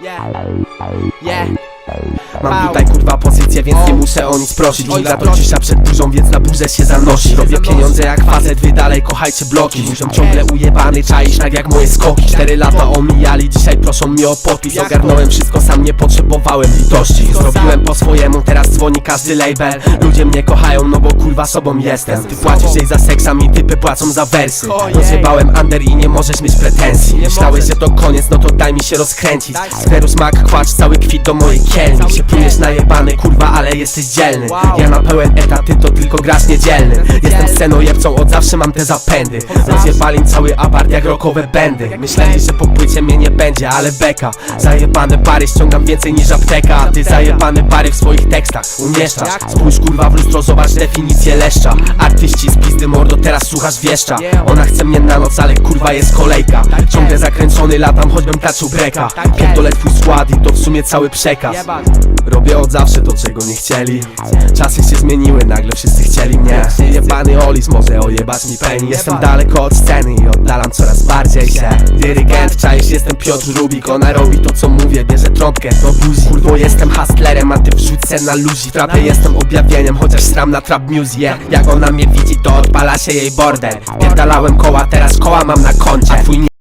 Yeah. Yeah. Mam tutaj kurwa pozycję, więc nie muszę o nic prosić. Liga to cisza przed burzą, więc na burzę się zanosi. Robię pieniądze jak facet, wy dalej kochajcie bloki. Muszą ciągle ujebany, czaisz tak jak moje skoki. Cztery lata omijali, dzisiaj proszą mnie o podpis. Ogarnąłem wszystko, sam nie potrzebowałem litości. Zrobiłem po swojemu, teraz dzwoni każdy label. Ludzie mnie kochają, no bo kurwa sobą jestem. Ty płacisz jej za seks, a mi typy płacą za wersy. Rozjebałem under i nie możesz mieć pretensji. Myślałeś, że to koniec, no to daj mi się rozkręcić. Skleru smak, kłacz cały kwit do mojej kielni Się plujesz najebany, kurwa, ale jesteś dzielny. Ja na pełen etat, ty to tylko grasz niedzielny. Jestem scenojebcą, od zawsze mam te zapędy. Rozjebali cały apart jak rokowe bendy. Myśleli, że po płycie mnie nie będzie, ale beka. Zajebane pary ściągam więcej niż apteka. A ty zajebane pary w swoich tekstach umieszczasz. Spójrz kurwa w lustro, zobacz definicję leszcza. Artyści z pizdy mordo, teraz słuchasz wieszcza. Ona chce mnie na noc, ale kurwa jest kolejka. Ciągle zakręcony latam, choćbym taczył breka. Pierdolę twój skład i to w sumie cały przekaz Robię od zawsze to, czego nie chcieli. Czasy się zmieniły, nagle wszyscy chcieli mnie. Jebany Olis może ojebać mi peni Jestem daleko od sceny i oddalam coraz bardziej się. Dyrygent, czaisz, jestem Piotr Rubik. Ona robi to co mówię, bierze trąbkę do buzi Kurwo jestem hustlerem, a ty wrzuć se na luzi. W trapie jestem objawieniem, chociaż sram na trap music Jak ona mnie widzi, to odpala się jej bordel. Pierdalałem koła, teraz koła mam na koncie